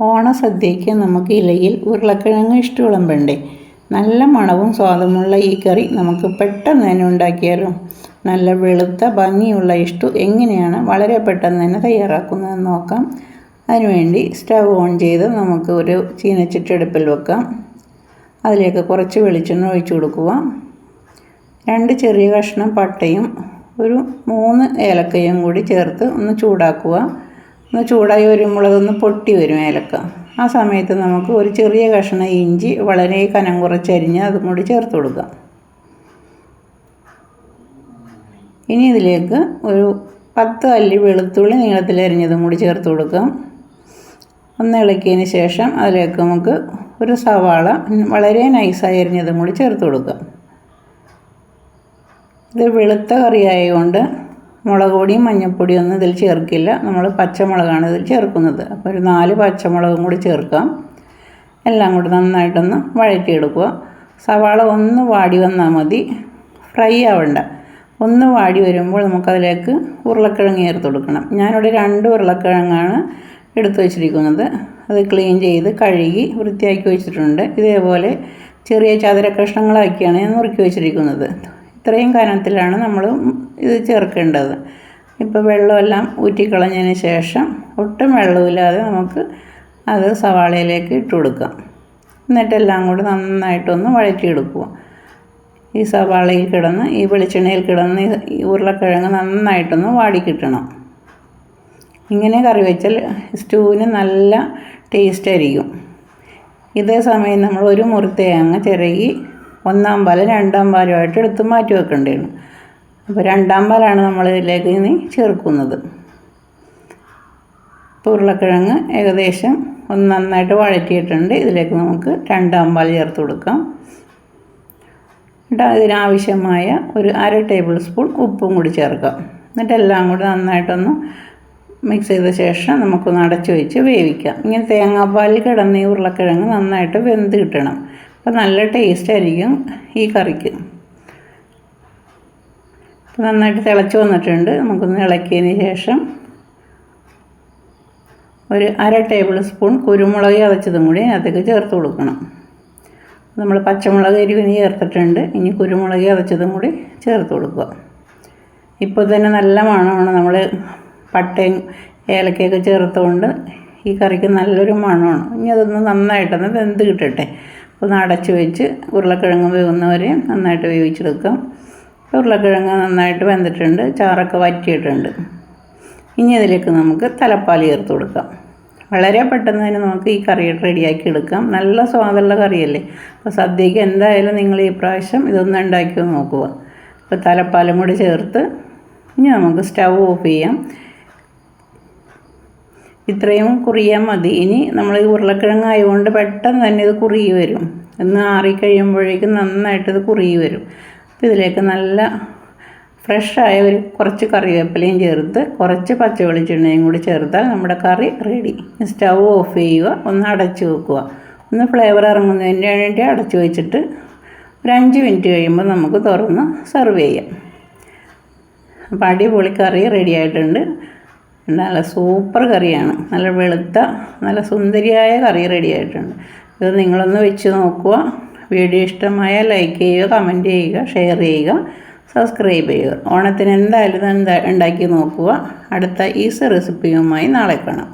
ഓണസദ്യയ്ക്ക് നമുക്ക് ഇലയിൽ ഉരുളക്കിഴങ്ങ് ഇഷ്ട വിളമ്പണ്ടേ നല്ല മണവും സ്വാദുമുള്ള ഈ കറി നമുക്ക് പെട്ടെന്ന് തന്നെ ഉണ്ടാക്കിയാലും? നല്ല വെളുത്ത ഭംഗിയുള്ള ഇഷ്ടു എങ്ങനെയാണ് വളരെ പെട്ടെന്ന് തന്നെ തയ്യാറാക്കുന്നതെന്ന് നോക്കാം. അതിനുവേണ്ടി സ്റ്റവ് ഓൺ ചെയ്ത് നമുക്ക് ഒരു ചീനച്ചിട്ടെടുപ്പിൽ വെക്കാം. അതിലേക്ക് കുറച്ച് വെളിച്ചെണ്ണ ഒഴിച്ചു കൊടുക്കുക. രണ്ട് ചെറിയ കഷ്ണം പട്ടയും ഒരു മൂന്ന് ഏലക്കയും കൂടി ചേർത്ത് ഒന്ന് ചൂടാക്കുക. ഒന്ന് ചൂടായി വരുമ്പോഴതൊന്ന് പൊട്ടി വരും ഏലക്ക. ആ സമയത്ത് നമുക്ക് ഒരു ചെറിയ കഷ്ണം ഇഞ്ചി വളരെ കനം കുറച്ചരിഞ്ഞ് അതും കൂടി ചേർത്ത് കൊടുക്കാം ഇനി ഇതിലേക്ക് ഒരു പത്ത് അല്ലി വെളുത്തുള്ളി നീളത്തിലരിഞ്ഞതും കൂടി ചേർത്ത് കൊടുക്കാം ഒന്ന് ഇളക്കിയതിന് ശേഷം അതിലേക്ക് നമുക്ക് ഒരു സവാള വളരെ നൈസായി അരിഞ്ഞതും കൂടി ചേർത്ത് കൊടുക്കാം ഇത് വെളുത്ത കറി ആയതുകൊണ്ട് മുളക് പൊടിയും മഞ്ഞൾപ്പൊടിയും ഒന്നും ഇതിൽ ചേർക്കില്ല. നമ്മൾ പച്ചമുളകാണ് ഇതിൽ ചേർക്കുന്നത്. അപ്പോൾ ഒരു നാല് പച്ചമുളകും കൂടി ചേർക്കാം. എല്ലാം കൂടി നന്നായിട്ടൊന്ന് വഴറ്റിയെടുക്കുക. സവാള ഒന്ന് വാടി വന്നാൽ മതി. ഫ്രൈ ആവണ്ട. ഒന്ന് വാടി വരുമ്പോൾ നമുക്കതിലേക്ക് ഉരുളക്കിഴങ്ങ് ചേർത്ത് കൊടുക്കണം. ഞാനിവിടെ രണ്ട് ഉരുളക്കിഴങ്ങാണ് എടുത്തു വച്ചിരിക്കുന്നത്. അത് ക്ലീൻ ചെയ്ത് കഴുകി വൃത്തിയാക്കി വെച്ചിട്ടുണ്ട്. ഇതേപോലെ ചെറിയ ചതുര കഷ്ണങ്ങളാക്കിയാണ് ഞാൻ നുറുക്കി വെച്ചിരിക്കുന്നത്. ഇത്രയും കനത്തിലാണ് നമ്മൾ ഇത് ചേർക്കേണ്ടത്. ഇപ്പോൾ വെള്ളമെല്ലാം ഊറ്റിക്കളഞ്ഞതിന് ശേഷം ഒട്ടും വെള്ളമില്ലാതെ നമുക്ക് അത് സവാളയിലേക്ക് ഇട്ട് കൊടുക്കാം. എന്നിട്ടെല്ലാം കൂടി നന്നായിട്ടൊന്ന് വഴറ്റിയെടുക്കുക. ഈ സവാളയിൽ കിടന്ന് ഈ വെളിച്ചെണ്ണയിൽ കിടന്ന് ഈ ഉരുളക്കിഴങ്ങ് നന്നായിട്ടൊന്ന് വാടിക്കിട്ടണം ഇങ്ങനെ കറി വെച്ചാൽ സ്റ്റൂവിന് നല്ല ടേസ്റ്റ് ആയിരിക്കും. ഇതേ സമയം നമ്മൾ ഒരു മുറി തേങ്ങ ചിരകി ഒന്നാം പാൽ രണ്ടാം പാലുമായിട്ട് എടുത്ത് മാറ്റി വെക്കേണ്ടതാണ് അപ്പോൾ രണ്ടാം പാലാണ് നമ്മൾ ഇതിലേക്ക് ഇനി ചേർക്കുന്നത്. ഇപ്പോൾ ഉരുളക്കിഴങ്ങ് ഏകദേശം ഒന്ന് നന്നായിട്ട് വഴറ്റിയിട്ടുണ്ട്. ഇതിലേക്ക് നമുക്ക് രണ്ടാം പാൽ ചേർത്ത് കൊടുക്കാം. എന്നിട്ട് ഇതിനാവശ്യമായ ഒരു അര ടേബിൾ സ്പൂൺ ഉപ്പും കൂടി ചേർക്കാം. എന്നിട്ട് എല്ലാം കൂടി നന്നായിട്ടൊന്ന് മിക്സ് ചെയ്ത ശേഷം നമുക്കൊന്ന് അടച്ചു വെച്ച് വേവിക്കാം. ഇങ്ങനെ തേങ്ങാപ്പാലിൽ കിടന്ന് ഈ ഉരുളക്കിഴങ്ങ് നന്നായിട്ട് വെന്ത് കിട്ടണം. അപ്പോൾ നല്ല ടേസ്റ്റ് ആയിരിക്കും ഈ കറിക്ക്. നന്നായിട്ട് തിളച്ച് വന്നിട്ടുണ്ട്. നമുക്കൊന്ന് ഇളക്കിയതിന് ശേഷം ഒരു അര ടേബിൾ സ്പൂൺ കുരുമുളക് ചതച്ചതും കൂടി അതിലേക്ക് ചേർത്ത് കൊടുക്കണം. നമ്മൾ പച്ചമുളക് എരിവിന് ചേർത്തിട്ടുണ്ട്. ഇനി കുരുമുളക് ചതച്ചതും കൂടി ചേർത്ത് കൊടുക്കുക. ഇപ്പോൾ തന്നെ നല്ല മണമാണ്. നമ്മൾ പട്ടയും ഏലക്കയൊക്കെ ചേർത്തുകൊണ്ട് ഈ കറിക്ക് നല്ലൊരു മണമാണ്. ഇനി അതൊന്ന് നന്നായിട്ടൊന്ന് വെന്ത് കിട്ടട്ടെ. ഒന്ന് അടച്ച് വെച്ച് ഉരുളക്കിഴങ്ങ് വേവുന്നവരെ നന്നായിട്ട് വേവിച്ചെടുക്കാം. ഉരുളക്കിഴങ്ങ് നന്നായിട്ട് വെന്തിട്ടുണ്ട് ചാറൊക്കെ വറ്റിയിട്ടുണ്ട്. ഇനി അതിലേക്ക് നമുക്ക് തലപ്പാൽ ചേർത്ത് കൊടുക്കാം. വളരെ പെട്ടെന്ന് തന്നെ നമുക്ക് ഈ കറി റെഡിയാക്കി എടുക്കാം. നല്ല സ്വാദുള്ള കറിയല്ലേ? അപ്പോൾ സദ്യയ്ക്ക് എന്തായാലും നിങ്ങൾ ഈ പ്രാവശ്യം ഇതൊന്ന് ഉണ്ടാക്കി നോക്കുക. അപ്പോൾ തലപ്പാലും കൂടി ചേർത്ത് ഇനി നമുക്ക് സ്റ്റവ് ഓഫ് ചെയ്യാം. ഇത്രയും കുറിയാൽ മതി. ഇനി നമ്മൾ ഉരുളക്കിഴങ്ങ് ആയതുകൊണ്ട് പെട്ടെന്ന് തന്നെ ഇത് കുറുകി വരും. ഒന്ന് ആറിക്കഴിയുമ്പോഴേക്കും നന്നായിട്ട് ഇത് കുറുകി വരും. അപ്പോൾ ഇതിലേക്ക് നല്ല ഫ്രഷായ ഒരു കുറച്ച് കറിവേപ്പിലയും ചേർത്ത് കുറച്ച് പച്ച വെളിച്ചെണ്ണയും കൂടി ചേർത്താൽ നമ്മുടെ കറി റെഡി സ്റ്റൗ ഓഫ് ചെയ്യുക ഒന്ന് അടച്ച് വെക്കുക. ഒന്ന് ഫ്ലേവർ ഇറങ്ങുന്നതിന് വേണ്ടി അടച്ച് വെച്ചിട്ട് ഒരു അഞ്ച് മിനിറ്റ് കഴിയുമ്പോൾ നമുക്ക് തുറന്ന് സെർവ് ചെയ്യാം. അപ്പോൾ അടിപൊളി കറി റെഡി ആയിട്ടുണ്ട്. നല്ല സൂപ്പർ കറിയാണ്. നല്ല വെളുത്ത നല്ല സുന്ദരിയായ കറി റെഡി ആയിട്ടുണ്ട്. ഇത് നിങ്ങളൊന്ന് വെച്ച് നോക്കുക. വീഡിയോ ഇഷ്ടമായ ലൈക്ക് ചെയ്യുക കമന്റ് ചെയ്യുക ഷെയർ ചെയ്യുക സബ്സ്ക്രൈബ് ചെയ്യുക. ഓണത്തിന് എന്തായാലും ഉണ്ടാക്കി നോക്കുക. അടുത്ത ഈസി റെസിപ്പിയുമായി നാളെ കാണാം.